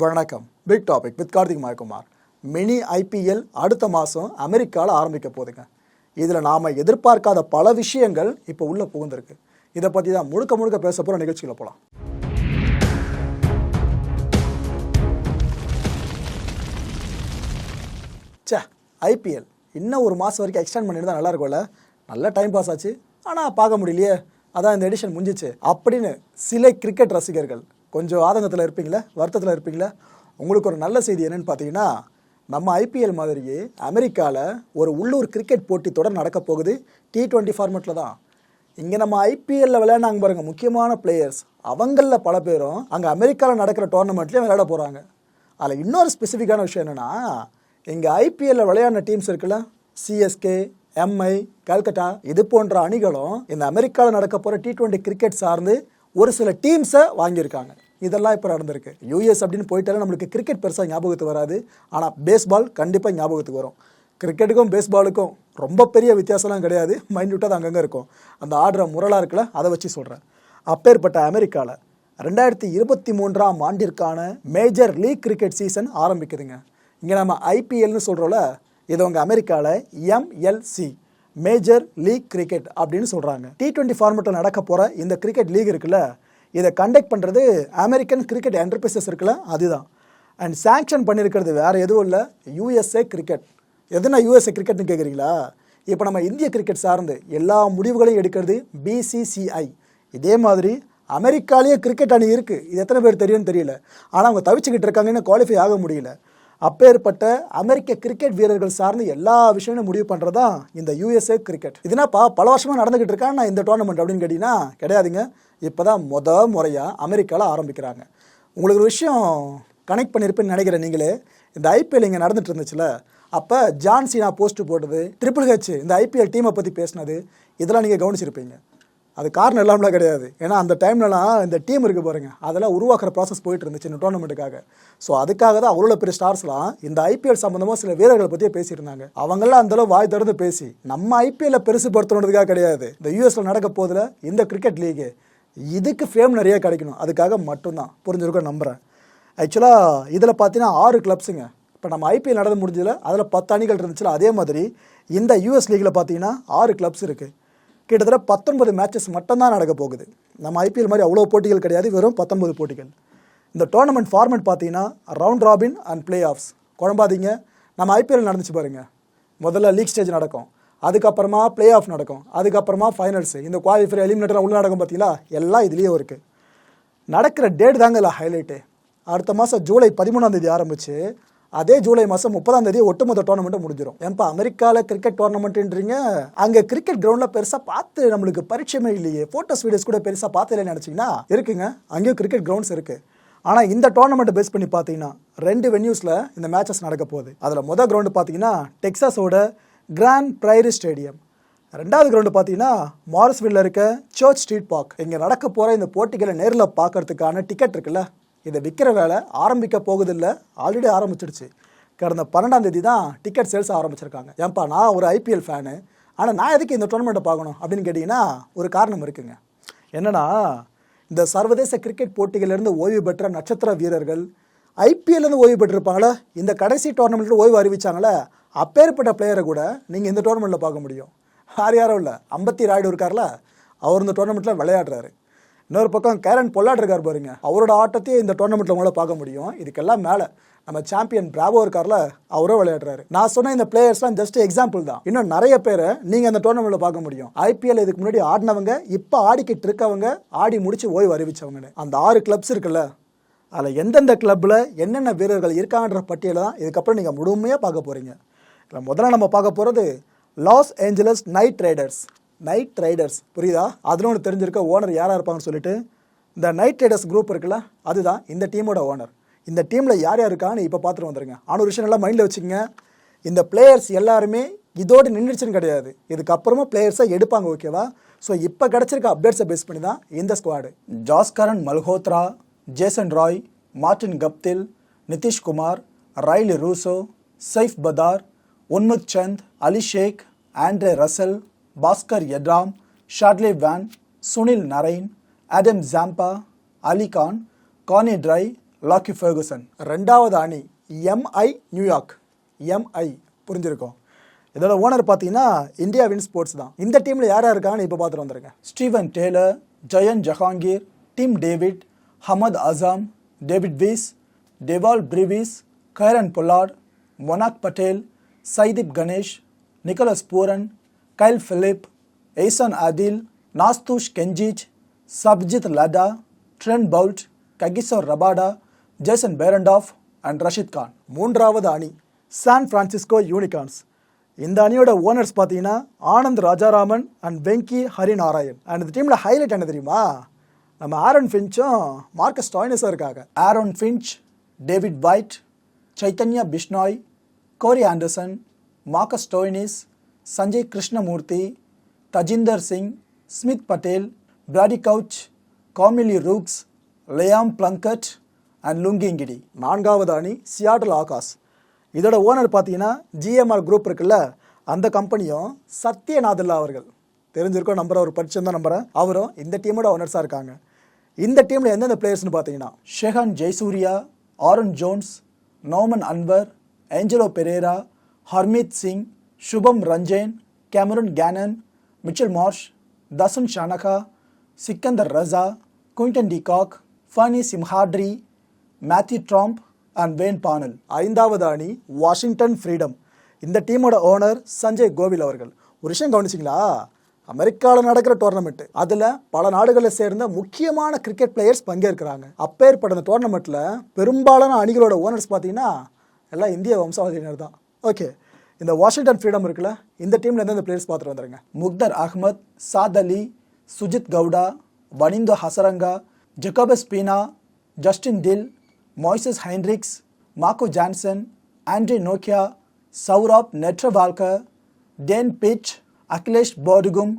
வணக்கம். Big topic with Karthik Mayakumar. Mini IPL அடுத்த மாதம் அமெரிக்காவில் ஆரம்பிக்க போகுதுங்க. இதில் நாம் எதிர்பார்க்காத பல விஷயங்கள் இப்போ உள்ளே புகுந்திருக்கு. இதை பற்றி தான் முழுக்க முழுக்க பேச போகிற நிகழ்ச்சியில் போகலாம் ச்சே ஐபிஎல் இன்னும் ஒரு மாதம் வரைக்கும் எக்ஸ்டெண்ட் பண்ணியிருந்தால் தான் நல்லா இருக்கும்ல. நல்ல டைம் பாஸ் ஆச்சு. ஆனால் பார்க்க முடியலையே. அதான் இந்த எடிஷன் முடிஞ்சிச்சு. அப்படின்னு சில கிரிக்கெட் ரசிகர்கள் கொஞ்சம் ஆதங்கத்தில் இருப்பீங்களே வருத்தத்தில் இருப்பீங்களா? உங்களுக்கு ஒரு நல்ல செய்தி என்னன்னு பார்த்தீங்கன்னா நம்ம ஐபிஎல் மாதிரியே அமெரிக்காவில் ஒரு உள்ளூர் கிரிக்கெட் போட்டி தொடர் நடக்க போகுது டி டுவெண்ட்டி ஃபார்மெட்டில் தான். இங்கே நம்ம ஐபிஎல்ல விளையாண்டாங்க பாருங்க முக்கியமான பிளேயர்ஸ் அவங்களில் பல பேரும் அங்கே அமெரிக்காவில் நடக்கிற டோர்னமெண்ட்லேயும் விளையாட போகிறாங்க அதில் இன்னொரு ஸ்பெசிஃபிக்கான விஷயம் என்னென்னா இங்கே ஐபிஎல்ல விளையாடின டீம்ஸ் இருக்குல்ல சிஎஸ்கே எம்ஐ கல்கட்டா இது போன்ற அணிகளும் இந்த அமெரிக்காவில் நடக்க போகிற டி டுவெண்ட்டி கிரிக்கெட் சார்ந்து ஒரு சில டீம்ஸை வாங்கியிருக்காங்க. இதெல்லாம் இப்போ நடந்திருக்கு. யூஎஸ் அப்படின்னு போயிட்டாலே நம்மளுக்கு கிரிக்கெட் பெருசாக ஞாபகத்துக்கு வராது. ஆனால் பேஸ்பால் கண்டிப்பாக ஞாபகத்துக்கு வரும். கிரிக்கெட்டுக்கும் பேஸ்பாலுக்கும் ரொம்ப பெரிய வித்தியாசம்லாம் கிடையாது. மைன்யூட்டாக அது அங்கங்கே இருக்கும். அந்த ஆடுற முரலாக இருக்குல்ல அதை வச்சு சொல்கிறேன் அப்பேற்பட்ட அமெரிக்காவில் ரெண்டாயிரத்தி இருபத்தி மூன்றாம் ஆண்டிற்கான மேஜர் லீக் கிரிக்கெட் சீசன் ஆரம்பிக்குதுங்க. இங்கே நம்ம ஐபிஎல்னு சொல்கிறோம்ல இது உங்கள் அமெரிக்காவில் எம்எல்சி மேஜர் லீக் கிரிக்கெட் அப்படின்னு சொல்கிறாங்க டி டுவெண்ட்டி ஃபார்மெட்டில் நடக்க போகிற இந்த கிரிக்கெட் லீக் இருக்குல்ல இதை கண்டக்ட் பண்ணுறது அமெரிக்கன் கிரிக்கெட் என்டர்பிரைசஸ் இருக்குல்ல அதுதான். அண்ட் சாங்ஷன் பண்ணியிருக்கிறது வேறு எதுவும் இல்லை யூஎஸ்ஏ கிரிக்கெட் எதுனா யூஎஸ்ஏ கிரிக்கெட்னு கேட்குறீங்களா இப்போ நம்ம இந்திய கிரிக்கெட் சார்ந்து எல்லா முடிவுகளையும் எடுக்கிறது பிசிசிஐ இதே மாதிரி அமெரிக்காலேயே கிரிக்கெட் அணி இருக்குது இது எத்தனை பேர் தெரியும்னு தெரியல. ஆனால் அவங்க தவிச்சுக்கிட்டு இருக்காங்கன்னு குவாலிஃபை ஆக முடியல. அப்பேற்பட்ட அமெரிக்க கிரிக்கெட் வீரர்கள் சார்ந்து எல்லா விஷயமும் முடிவு பண்ணுறது தான் இந்த யூஎஸ்ஏ கிரிக்கெட் இதுனாப்பா பல வருஷமாக நடந்துக்கிட்டு இருக்கா நான் இந்த டோர்னமெண்ட் அப்படின்னு கேட்டிங்கன்னா கிடையாதுங்க. இப்போ தான் முத முறையாக அமெரிக்காவில் ஆரம்பிக்கிறாங்க. உங்களுக்கு ஒரு விஷயம் கனெக்ட் பண்ணியிருப்பேன்னு நினைக்கிறேன் நீங்களே. இந்த ஐபிஎல் இங்கே நடந்துட்டு இருந்துச்சுல அப்போ ஜான்சினா போஸ்ட் போட்டது ட்ரிபிள் ஹெச் இந்த ஐபிஎல் டீமை பற்றி பேசினது இதெல்லாம் நீங்கள் கவனிச்சிருப்பீங்க. அது காரணம் இல்லாமலாம் கிடையாது. ஏன்னா அந்த டைம்லலாம் இந்த டீம் இருக்குது பாருங்க. அதெல்லாம் உருவாக்குற ப்ராசஸ் போயிட்டு இருந்துச்சு இந்த டோர்னமெண்ட்டுக்காக ஸோ அதுக்காக தான் அவ்வளோ பெரிய ஸ்டார்ஸ்லாம் இந்த ஐபிஎல் சம்மந்தமாக சில வீரர்களை பற்றியே பேசியிருந்தாங்க. அவங்களாம் அந்தளவு வாய் திறந்து பேசி நம்ம ஐபிஎல்ல பெருசுப்படுத்தணுன்றதுக்காக கிடையாது. இந்த யூஎஸ்ல நடக்க போதில் இந்த கிரிக்கெட் லீகு இதுக்கு ஃபேம் நிறைய கிடைக்கணும். அதுக்காக மட்டும்தான். புரிஞ்சிருக்க நம்புகிறேன் ஆக்சுவலாக இதில் பார்த்தீங்கன்னா ஆறு கிளப்ஸுங்க இப்போ நம்ம ஐபிஎல் நடந்து முடிஞ்சதில் அதில் பத்து அணிகள் இருந்துச்சுல அதே மாதிரி இந்த யூஎஸ் லீகில் பார்த்தீங்கன்னா ஆறு கிளப்ஸ் இருக்குது கிட்டத்தட்ட பத்தொன்பது மேட்சஸ் மட்டும்தான் நடக்க போகுது. நம்ம ஐபிஎல் மாதிரி அவ்வளோ போட்டிகள் கிடையாது வெறும் பத்தொன்பது போட்டிகள். இந்த டோர்னமெண்ட் ஃபார்மெட் பார்த்தீங்கன்னா round robin and playoffs குழம்பாதீங்க. நம்ம ஐபிஎல் நடந்துச்சு பாருங்க. முதல்ல லீக் ஸ்டேஜ் நடக்கும். அதுக்கப்புறமா பிளே ஆஃப் நடக்கும். அதுக்கப்புறமா ஃபைனல்ஸ் இந்த குவாலிஃபை எலிமினேட்டர் உள்ள நடக்கும் பார்த்தீங்களா? எல்லாம் இதுலேயும் இருக்குது நடக்கிற டேட் தாங்க இல்லை ஹைலைட்டு அடுத்த மாதம் ஜூலை பதிமூணாம் தேதி ஆரம்பிச்சு அதே ஜூலை மாதம் முப்பதாம் தேதி ஒட்டுமொத்த டோர்னமெண்ட்டும் முடிஞ்சிடும் ஏன்பா அமெரிக்காவில் கிரிக்கெட் டோர்னமெண்ட்டுன்றீங்க அங்கே கிரிக்கெட் கிரவுண்டில் பெருசாக பார்த்து நம்மளுக்கு பரிச்சயமே இல்லையே. ஃபோட்டோஸ் வீடியோஸ் கூட பெருசாக பார்த்து நினச்சிங்கன்னா இருக்குங்க. அங்கேயும் கிரிக்கெட் கிரவுண்ட்ஸ் இருக்குது ஆனால் இந்த டோர்னமெண்ட்டை பேஸ் பண்ணி பார்த்தீங்கன்னா ரெண்டு வென்யூஸில் இந்த மேட்சஸ் நடக்க போகுது. அதில் மொதல் கிரவுண்டு பார்த்தீங்கன்னா டெக்ஸாஸோட கிராண்ட் ப்ரைரி ஸ்டேடியம் ரெண்டாவது கிரவுண்டு பார்த்தீங்கன்னா மாரஸ்வில்ல இருக்க சர்ச் ஸ்ட்ரீட் பார்க் இங்கே நடக்க போகிற இந்த போட்டிகளை நேரில் பார்க்கறதுக்கான டிக்கெட் இருக்குல்ல? இதை விற்கிற வேலை ஆரம்பிக்க போகுதில்லை. ஆல்ரெடி ஆரம்பிச்சிடுச்சு. கடந்த பன்னெண்டாம் தேதி தான் டிக்கெட் சேல்ஸ் ஆரம்பிச்சிருக்காங்க. ஏன்பா நான் ஒரு ஐபிஎல் ஃபேனு ஆனால் நான் எதுக்கு இந்த டோர்னமெண்ட்டை பார்க்கணும் அப்படின்னு கேட்டிங்கன்னா ஒரு காரணம் இருக்குங்க. என்னென்னா இந்த சர்வதேச கிரிக்கெட் போட்டிகளிலிருந்து ஓய்வு பெற்ற நட்சத்திர வீரர்கள் ஐபிஎல்லேருந்து ஓய்வு பெற்றிருப்பாங்களே இந்த கடைசி டோர்னமெண்ட்டில் ஓய்வு அறிவிச்சாங்களே அப்பேற்பட்ட பிளேயரை கூட நீங்கள் இந்த டோர்னமெண்ட்டில் பார்க்க முடியும். யார் யாரும் இல்லை அம்பத்தி ராய்டு இருக்கார்ல அவர் இந்த டோர்னமெண்ட்டில் விளையாடுறாரு. இன்னொரு பக்கம் கேரன் பொல்லாட் இருக்கார் பாருங்க. அவரோட ஆட்டத்தையே இந்த டோர்னமெண்ட்ல உங்களால் பார்க்க முடியும். இதுக்கெல்லாம் மேலே நம்ம சாம்பியன் பிராவோ இருக்கார்ல அவரோ விளையாடுறாரு. நான் சொன்ன இந்த பிளேயர்ஸ்லாம் ஜஸ்ட் எக்ஸாம்பிள் தான். இன்னும் நிறைய பேரை நீங்கள் அந்த டோர்னமெண்ட்டில் பார்க்க முடியும். ஐபிஎல் இதுக்கு முன்னாடி ஆடினவங்க இப்போ ஆடிக்கிட்டு இருக்கவங்க ஆடி முடிச்சு ஓய்வு அறிவிச்சவங்கன்னு. அந்த ஆறு கிளப்ஸ் இருக்குல்ல அதில் எந்தெந்த கிளப்பில் என்னென்ன வீரர்கள் இருக்காங்கன்ற பட்டியலை தான் இதுக்கப்புறம் நீங்கள் முழுமையாக பார்க்க போகிறீங்க இதில் முதல்ல நம்ம பார்க்க போகிறது Los Angeles Knight Riders Knight Riders புரியுதா? அதில் ஒன்று தெரிஞ்சிருக்க ஓனர் யாராக இருப்பாங்கன்னு சொல்லிட்டு இந்த நைட் ரைடர்ஸ் குரூப் இருக்குல்ல அதுதான் இந்த டீமோட ஓனர் இந்த டீமில் யார் யார் இருக்கான்னு இப்போ பார்த்துட்டு வந்துருங்க. ஆனால் ஒரு விஷயம் நல்லா மைண்டில் வச்சுக்கோங்க. இந்த பிளேயர்ஸ் எல்லாருமே இதோடு நின்றுச்சுன்னு கிடையாது. இதுக்கப்புறமா பிளேயர்ஸை எடுப்பாங்க ஓகேவா ஸோ இப்போ கிடச்சிருக்க அப்டேட்ஸை பேஸ் பண்ணி தான் இந்த squad ஜாஸ்கரன் Malhotra Jason Roy Martin Guptill Nitish Kumar Riley Rousseau Saif பதார் உன்முத் Chand அலி ஷேக் Andre Russell Bhaskar எட்ராம் shortly van Sunil Narain Adam Zampa Ali Khan Ghani try Lockie Ferguson. ரெண்டாவது அணி எம்ஐ நியூயார்க். எம்ஐ புரிஞ்சிருக்கோம். இதோட ஓனர் பார்த்தீங்கன்னா இந்தியா வின் ஸ்போர்ட்ஸ் தான். இந்த டீமில் யார் இருக்காங்கன்னு இப்போ பார்த்துட்டு வந்துருங்க. Steven Taylor Shayan Jahangir Tim David Hammad Azam David Wiese Dewald Brevis Kieron Pollard Monank Patel Saideep Ganesh Nicholas Pooran Kyle Phillip Ehsan Adil Nosthush Kenjige Sarabjit Ladda Trent Boult Kagiso Rabada Jason Behrendorff and Rashid Khan மூன்றாவது அணி San Francisco Unicorns இந்த அணியோட owners பார்த்தீங்கன்னா Anand Rajaraman and Venky Harinarayan and இந்த டீமில் highlight என்ன தெரியுமா? நம்ம ஆரன் ஃபின்ச்சும் மார்க்கஸ் டாய்னஸும் இருக்காங்க. Aaron Finch David White Chaitanya Bishnoi Corey Anderson Marcus Stoinis Sanjay Krishnamurthi Tajinder Singh Smit Patel Brody Couch Carmi le Roux Liam Plunkett and Lungi Ngidi நான்காவது அணி சியாட்டல் ஆகாஷ். இதோட ஓனர் பார்த்தீங்கன்னா ஜிஎம்ஆர் குரூப் இருக்குல்ல அந்த கம்பெனியும் சத்யநாதல்லா அவர்கள். தெரிஞ்சிருக்கோம் ஒரு அவர் தான் நம்புறேன். அவரும் இந்த டீமோட ஓனர்ஸாக இருக்காங்க. இந்த டீமில் எந்தெந்த பிளேயர்ஸ்னு பார்த்தீங்கன்னா Shehan Jayasuriya Aaron Jones Nauman Anwar Angelo Perera Harmeet Singh Shubham Ranjane Cameron Gannon Mitchell Marsh Dasun Shanaka Sikandar Raza Quinton de Kock Phani Simhadri Matthew Tromp and Wayne Parnell ஐந்தாவது அணி வாஷிங்டன் ஃப்ரீடம் இந்த டீமோட owner Sanjay கோவில் அவர்கள். ஒரு விஷயம் கவனிச்சிங்களா? அமெரிக்காவில் நடக்கிற டோர்னமெண்ட் அதில் பல நாடுகளை சேர்ந்த முக்கியமான கிரிக்கெட் பிளேயர்ஸ் பங்கேற்கிறாங்க. அப்பேற்பட்ட அந்த டோர்னமெண்ட்டில் பெரும்பாலான அணிகளோட ஓனர்ஸ் பார்த்தீங்கன்னா எல்லாம் இந்திய வம்சாவளியினர் தான். ஓகே இந்த வாஷிங்டன் ஃப்ரீடம் இருக்குல்ல இந்த டீமில் எந்தெந்த பிளேயர்ஸ் பார்த்துட்டு வந்துருங்க. முக்தர் அஹ்மத் சாத் அலி சுஜித் கவுடா வனிந்தோ ஹசரங்கா ஜெகபஸ் Beena Justin Dill Moises Henriques Marco Jansen Andries Nokia Saurabh Netravalkar Dane pitch Akhilesh Bodugum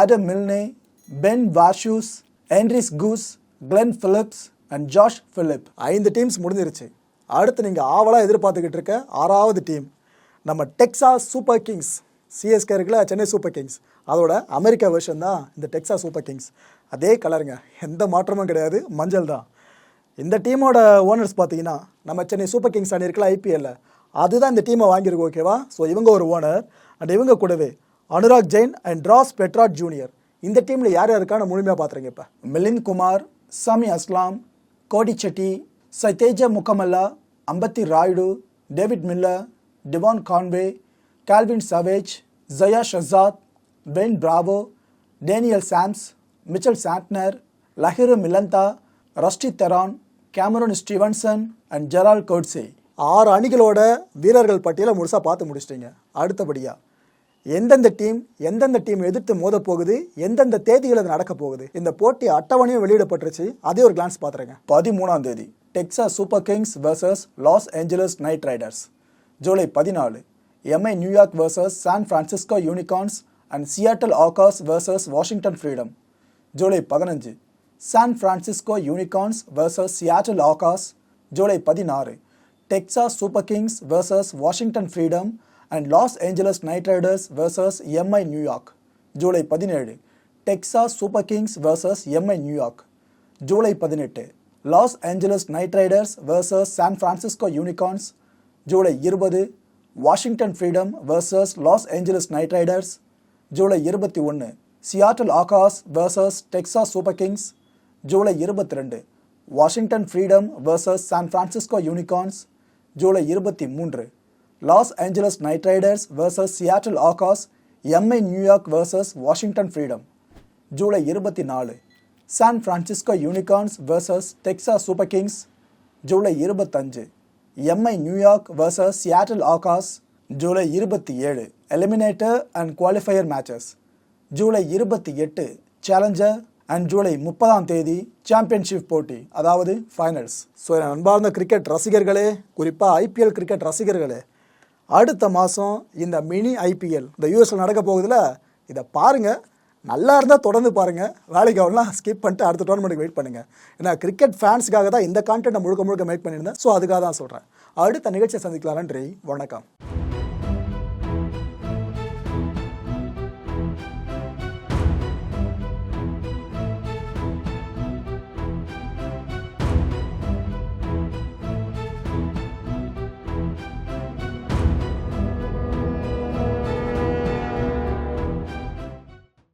Adam Milne Ben வாஷூஸ் Henry's Gous Glenn Phillips and Josh Philippe. ஐந்து டீம்ஸ் முடிஞ்சிருச்சு. அடுத்து நீங்கள் ஆவலாக எதிர்பார்த்துக்கிட்டு இருக்க ஆறாவது டீம் நம்ம டெக்ஸாஸ் சூப்பர் கிங்ஸ் சிஎஸ்கே இருக்குல்ல சென்னை சூப்பர் கிங்ஸ் அதோட அமெரிக்கா வெர்ஷன் தான் இந்த டெக்ஸாஸ் சூப்பர் கிங்ஸ் அதே கலருங்க எந்த மாற்றமும் கிடையாது. மஞ்சள் தான். இந்த டீமோட ஓனர்ஸ் பார்த்தீங்கன்னா நம்ம சென்னை சூப்பர் கிங்ஸ் அணி இருக்கல ஐபிஎல்ல அதுதான் இந்த டீமை வாங்கியிருக்கு ஓகேவா ஸோ இவங்க ஒரு ஓனர் அண்ட் இவங்க கூடவே Anurag Jain and Ross Perot junior இந்த டீமில் யார் யாருக்கான முழுமையாக பார்த்துருங்க இப்போ? மிலிந்த் குமார் சாமி அஸ்லாம் கோடி Shetty Saiteja Mukkamalla Ambati Rayudu David Miller Devon Conway Calvin Savage Zia Shahzad Ben Bravo Daniel Sams Mitchell Santner Lahiru Milantha Rusty Theron Cameron Stevenson and Gerald Coetzee ஆறு அணிகளோட வீரர்கள் பட்டியலை முழுசாக பார்த்து முடிச்சிட்டிங்க. அடுத்தபடியாக எந்தெந்த டீம் எந்தெந்த டீம் எதிர்த்து மோத போகுது எந்தெந்த தேதிகள் அது நடக்க போகுது இந்த போட்டி அட்டவணையும் வெளியிடப்பட்டுருச்சு அதே ஒரு கிளான்ஸ் பார்த்துருங்க. பதிமூணாம் தேதி Texas Super Kings versus Los Angeles Knight Riders July பதினாலு M I New York versus San Francisco Unicorns and Seattle Orcas versus Washington Freedom July பதினஞ்சு San Francisco Unicorns versus Seattle Orcas July பதினாறு Texas Super Kings versus Washington Freedom and Los Angeles Knight Riders versus M I New York July பதினேழு Texas Super Kings versus M I New York July பதினெட்டு Los Angeles Knight Riders versus San Francisco Unicorns July இருபது Washington Freedom versus Los Angeles Knight Riders July இருபத்தி ஒன்று Seattle Orcas versus Texas Super Kings July இருபத்தி ரெண்டு Washington Freedom versus San Francisco Unicorns July இருபத்தி மூன்று Los Angeles Knight Riders versus Seattle Orcas M I New York versus Washington Freedom July இருபத்தி நாலு San Francisco Unicorns versus Texas Super Kings July இருபத்தஞ்சு M I New York versus Seattle Orcas July இருபத்தி ஏழு. Eliminator and qualifier matches July இருபத்தி எட்டு challenger and July முப்பதாம் தேதி championship போட்டி அதாவது ஃபைனல்ஸ் ஸோ என் அன்பார்ந்த கிரிக்கெட் ரசிகர்களே குறிப்பாக ஐபிஎல் கிரிக்கெட் ரசிகர்களே அடுத்த மாதம் இந்த மினி ஐபிஎல் இந்த யூஎஸ்எல் நடக்க போகுதுல இதை பாருங்கள் நல்லா இருந்தால் தொடர்ந்து பாருங்கள் வேலைக்கு ஆகலாம் ஸ்கிப் பண்ணிட்டு அடுத்த டோர்னமெண்ட்டுக்கு வெயிட் பண்ணுங்கள் ஏன்னா கிரிக்கெட் ஃபேன்ஸ்க்காக தான் இந்த கான்டென்ட் முழுக்க முழுக்க மேக் பண்ணியிருந்தேன். ஸோ அதுக்காக தான் சொல்கிறேன் அடுத்த நிகழ்ச்சியை சந்திக்கலாம் நன்றி வணக்கம்.